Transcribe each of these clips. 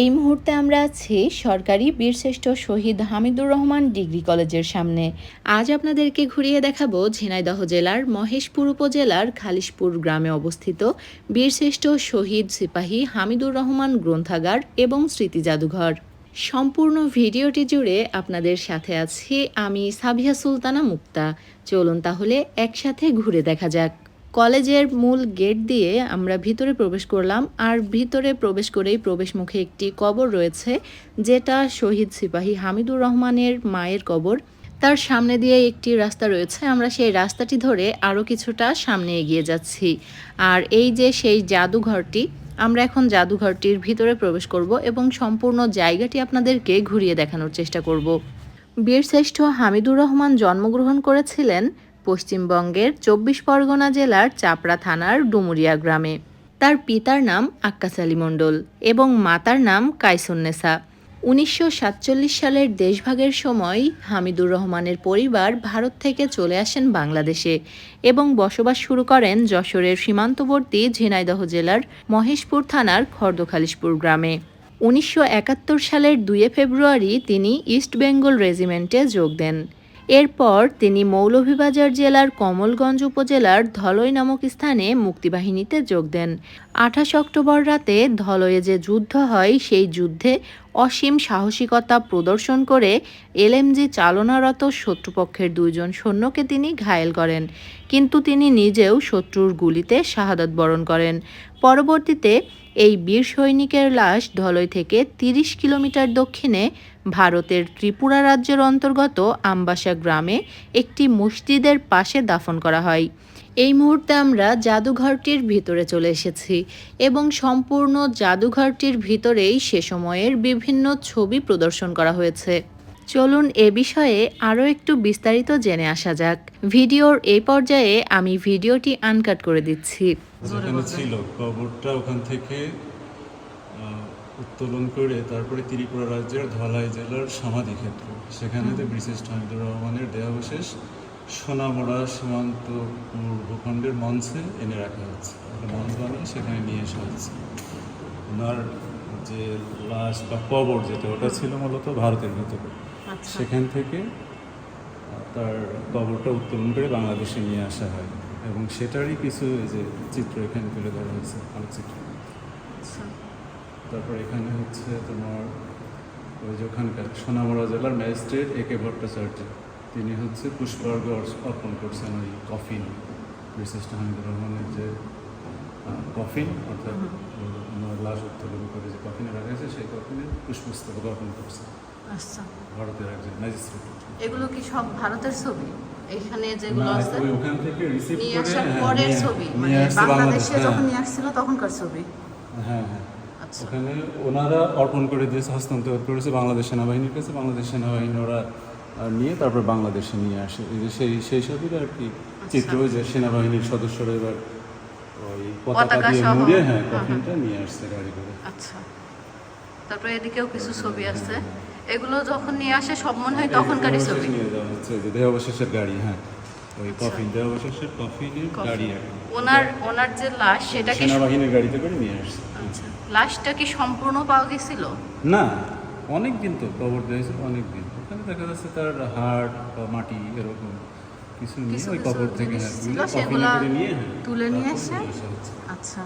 এই মুহূর্তে আমরা আছি সরকারি বীরশ্রেষ্ঠ শহীদ হামিদুর রহমান ডিগ্রি কলেজের সামনে। আজ আপনাদেরকে ঘুরিয়ে দেখাবো ঝিনাইদহ জেলার মহেশপুর উপজেলার খালিশপুর গ্রামে অবস্থিত বীরশ্রেষ্ঠ শহীদ সিপাহী হামিদুর রহমান গ্রন্থাগার এবং স্মৃতি জাদুঘর। সম্পূর্ণ ভিডিওটি জুড়ে আপনাদের সাথে আছি আমি সাবিহা সুলতানা মুক্তা। চলুন তাহলে একসাথে ঘুরে দেখা যাক। কলেজের মূল গেট দিয়ে আমরা ভিতরে প্রবেশ করলাম আর ভিতরে প্রবেশ করেই প্রবেশ মুখে একটি কবর রয়েছে, যেটা শহীদ সিপাহী হামিদুর রহমানের মায়ের কবর। তার সামনে দিয়ে একটি রাস্তা রয়েছে, আমরা সেই রাস্তাটি ধরে আরও কিছুটা সামনে এগিয়ে যাচ্ছি। আর এই যে সেই জাদুঘরটি, আমরা এখন জাদুঘরটির ভিতরে প্রবেশ করব এবং সম্পূর্ণ জায়গাটি আপনাদেরকে ঘুরিয়ে দেখানোর চেষ্টা করব। বীরশ্রেষ্ঠ হামিদুর রহমান জন্মগ্রহণ করেছিলেন পশ্চিমবঙ্গের চব্বিশ পরগনা জেলার চাপড়া থানার ডুমুরিয়া গ্রামে। তার পিতার নাম আক্কাস আলী মণ্ডল এবং মাতার নাম কাইসুন্নেসা উনিশশো সাতচল্লিশ সালের দেশভাগের সময় হামিদুর রহমানের পরিবার ভারত থেকে চলে আসেন বাংলাদেশে এবং বসবাস শুরু করেন যশোরের সীমান্তবর্তী ঝিনাইদহ জেলার মহেশপুর থানার খর্দখালিশপুর গ্রামে। উনিশশো একাত্তর সালের দুয়ে ফেব্রুয়ারি তিনি ইস্ট বেঙ্গল রেজিমেন্টে যোগ দেন। এরপর তিনি মৌলভীবাজার জেলার কমলগঞ্জ উপজেলার ধলই নামক স্থানে মুক্তিবাহিনীতে যোগ দেন। আঠাশ অক্টোবর রাতে ধলয়ে যে যুদ্ধ হয়, সেই যুদ্ধে অসীম সাহসিকতা প্রদর্শন করে এলএমজি চালনারত শত্রুপক্ষের দুইজন সৈন্যকে তিনি ঘায়েল করেন। কিন্তু তিনি নিজেও শত্রুর গুলিতে শাহাদত বরণ করেন। পরবর্তীতে এই বীর সৈনিকের লাশ ধলই থেকে তিরিশ কিলোমিটার দক্ষিণে ভারতের ত্রিপুরা রাজ্যের অন্তর্গত আমবাসা গ্রামে একটি মসজিদের পাশে দাফন করা হয়। এই মুহূর্তে আমরা জাদুঘরটির ভিতরে চলে এসেছি এবং সম্পূর্ণ জাদুঘরটির ভিতরেই সে সময়ের বিভিন্ন ছবি প্রদর্শন করা হয়েছে। চলুন এ বিষয়ে আরও একটু বিস্তারিত জেনে আসা যাক। ভিডিওর এই পর্যায়ে আমি ভিডিওটি আনকাট করে দিচ্ছি। যেখানে ছিল কবরটা ওখান থেকে উত্তোলন করে তারপরে ত্রিপুরা রাজ্যের ধলাই জেলার সমাধিক্ষেত্র। সেখানে তো বিশেষ হামিদুর রহমানের দেহাবশেষ সোনামোড়া সীমান্ত ভূখণ্ডের মঞ্চে এনে রাখা হচ্ছে। একটা মঞ্চ বানিয়ে সেখানে নিয়ে আসা হচ্ছে। ওনার যে লাশ বা কবর যেটা ওটা ছিল মূলত ভারতের ভিতরে। সেখান থেকে তার কবরটা উত্তোলন করে বাংলাদেশে নিয়ে আসা হয়। এবং সেটারই কিছু এই যে চিত্র এখানে তুলে ধরা হয়েছে আলোকচিত্র তারপর এখানে হচ্ছে তোমার ওই যে ওখানকার সোনামড়া জেলার ম্যাজিস্ট্রেট এ কে ভট্টাচার্য। তিনি হচ্ছে পুষ্পার্ঘ অর্পণ করছেন ওই কফিন বিশিষ্ট হামিদুর রহমানের যে কফিন অর্থাৎ ওনার লাশ উত্তোলন করে যে কফিনে রাখা হয়েছে সেই কফিনে পুষ্পস্তবক অর্পণ করছে আচ্ছা। ভারতের একজন ম্যাজিস্ট্রেট। এগুলো কি সব ভারতের ছবি? এখানে যেগুলো আছে? ওখান থেকে রিসিভ নিয়ে আসার হ্যাঁ, পরের ছবি। মানে বাংলাদেশ, হ্যাঁ। যখন নিয়ে আসছিল তখনকার ছবি। হ্যাঁ হ্যাঁ। আচ্ছা। ওখানে ওনারা অর্পণ করে দিয়েছে হস্তান্তর করেছে বাংলাদেশ সেনাবাহিনীর কাছে। বাংলাদেশ সেনাবাহিনী ওরা নিয়ে তারপর বাংলাদেশে নিয়ে আসে। এই যে সেই সেই ছবির আর কি চিত্র ওই যে সেনাবাহিনীর সদস্যরা এবার ওই পতাকা দিয়ে মুড়ে হ্যাঁ হ্যাঁ, কফিনটা নিয়ে আসছে গাড়ি করে। আচ্ছা। তারপরে এদিকেও কিছু ছবি আছে। এগুলো যখন নিয়ে আসে সব মনে হয় তখনকারই দেহাবশেষ ছবি। নিয়ে যাওয়া হচ্ছে যে দেহাবশেষের গাড়ি হ্যাঁ। ওই কফিন দেহাবশেষের কফিনের গাড়ি ওনার ওনার যে লাশ সেটা কি সেনাবাহিনীর গাড়িতে করে নিয়ে আসছে। আচ্ছা। লাশটা কি সম্পূর্ণ পাওয়া গেছিল? না অনেক দিন তো কবর দিয়েছে অনেক দিন ওখানে দেখা যাচ্ছে তার হাড় বা মাটি এরকম কিছু নিয়ে ওই কবর থেকে হ্যাঁ তুলে নিয়ে তুলে নিয়ে এসে? আচ্ছা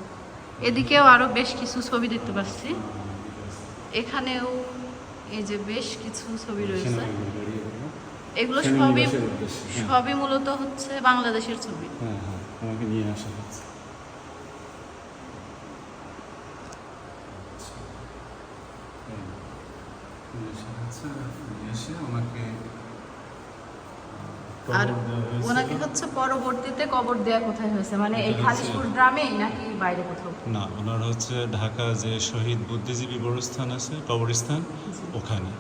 এদিকেও আরও বেশ কিছু ছবি দেখতে পাচ্ছি এখানেও এই যে বেশ কিছু ছবি রয়েছে এগুলো। সবই হ্যাঁ। সবই মূলত হচ্ছে বাংলাদেশের ছবি হ্যাঁ হ্যাঁ আমাকে নিয়ে আসা হচ্ছে এই, এসে ওনাকে আর। ওনাকে হচ্ছে পরবর্তীতে কবর দেয়া কোথায় হয়েছে? মানে এই খালিশপুর গ্রামেই নাকি বাইরে কোথাও? না ওনার হচ্ছে ঢাকা যে শহীদ বুদ্ধিজীবী বড়স্থান আছে কবরস্থান ওখানে।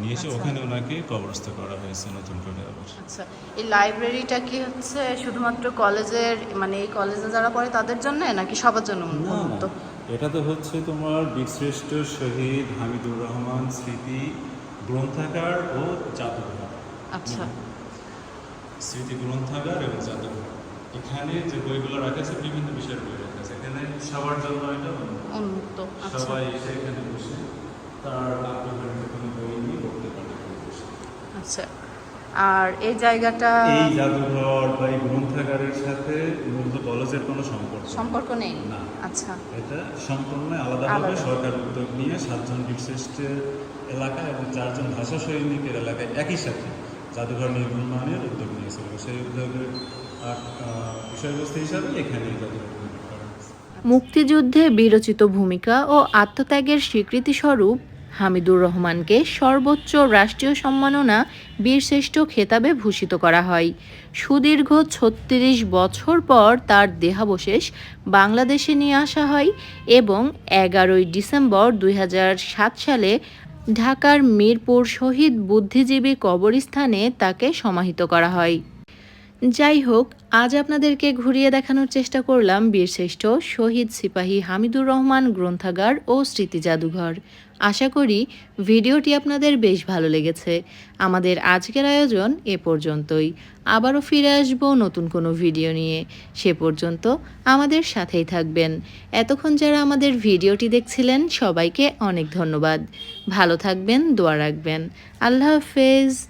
নিয়ে এসে আচ্ছা। ওখানে ওনাকে কবরস্থ করা হয়েছে নতুন করে আবার। আচ্ছা এই লাইব্রেরিটা কি হচ্ছে শুধুমাত্র কলেজের মানে এই কলেজে যারা পড়ে তাদের জন্য নাকি সবার জন্য উন্মুক্ত? এটা তো হচ্ছে তোমার বিশ্রেষ্ঠ শহীদ হামিদুর রহমান স্মৃতি গ্রন্থাগার ও জাদুঘর। আচ্ছা। স্মৃতি গ্রন্থাগার এবং জাদুঘর। এখানে যে বইগুলো রাখা আছে বিভিন্ন বিষয়ের বই রাখা আছে। এখানে সবার জন্য এটা উন্মুক্ত আচ্ছা। সবাই এসে এখানে বসে তার আগ্রহের কোনো বই নিয়ে পড়তে পারে আচ্ছা। আর এই জায়গাটা এই জাদুঘর বা এই গ্রন্থাগারের সাথে মূলত কলেজের কোনো সম্পর্ক সম্পর্ক নেই না। আচ্ছা এটা সম্পূর্ণ আলাদাভাবে সরকার উদ্যোগ নিয়ে সাতজন বিশিষ্ট এলাকা এবং চারজন ভাষা সৈনিকের এলাকায় একই সাথে জাদুঘর নির্মাণের উদ্যোগ নিয়েছিল সেই উদ্যোগের বিষয়বস্তু হিসাবে এখানে জাদুঘর। মুক্তিযুদ্ধে বিরচিত ভূমিকা ও আত্মত্যাগের স্বীকৃতিস্বরূপ হামিদুর রহমানকে সর্বোচ্চ রাষ্ট্রীয় সম্মাননা বীরশ্রেষ্ঠ খেতাবে ভূষিত করা হয়। সুদীর্ঘ ছত্রিশ বছর পর তার দেহাবশেষ বাংলাদেশে নিয়ে আসা হয় এবং এগারোই ডিসেম্বর দুই হাজার সাত সালে ঢাকার মিরপুর শহীদ বুদ্ধিজীবী কবরস্থানে তাকে সমাহিত করা হয়। যাই হোক আজ আপনাদেরকে ঘুরিয়ে দেখানোর চেষ্টা করলাম বীরশ্রেষ্ঠ শহীদ সিপাহী হামিদুর রহমান গ্রন্থাগার ও স্মৃতি জাদুঘর। আশা করি ভিডিওটি আপনাদের বেশ ভালো লেগেছে। আমাদের আজকের আয়োজন এ পর্যন্তই। আবারও ফিরে আসব নতুন কোনো ভিডিও নিয়ে। সে পর্যন্ত আমাদের সাথেই থাকবেন। এতক্ষণ যারা আমাদের ভিডিওটি দেখছিলেন, সবাইকে অনেক ধন্যবাদ। ভালো থাকবেন, দোয়া রাখবেন। আল্লাহ হাফেজ।